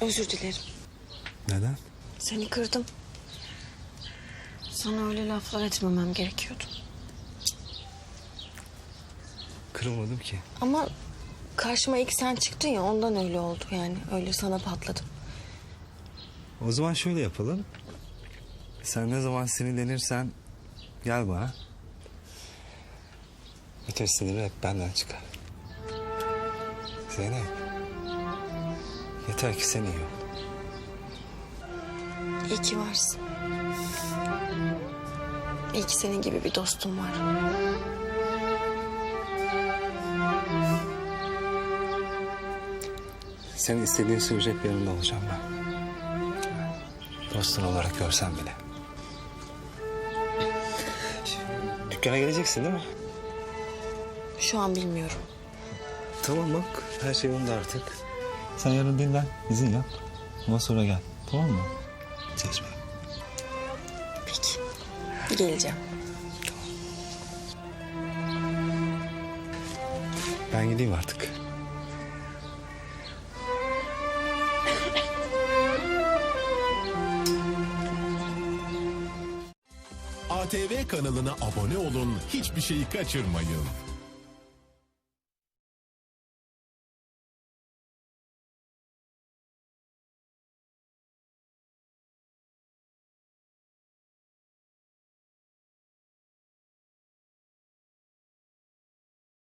Özür dilerim. Neden? Seni kırdım. Sana öyle laflar etmemem gerekiyordu. Kırılmadım ki. Ama karşıma ilk sen çıktın ya ondan öyle oldu yani. Öyle sana patladım. O zaman şöyle yapalım. Sen ne zaman sinirlenirsen gel bana. Bütün siniri hep benden çıkar. Zeynep. Yeter ki sen iyi ol. İyi ki varsın. İyi ki senin gibi bir dostum var. Senin istediğin söyleyecek bir yanında olacağım ben. Dostun olarak görsem bile. Dükkana geleceksin değil mi? Şu an bilmiyorum. Tamam bak her şey yolunda artık. Sen yarın dinlen izin yap. Ondan sonra gel tamam mı? Söz ver. Peki. Geleceğim. Ben gideyim artık. ATV kanalına abone olun, hiçbir şeyi kaçırmayın.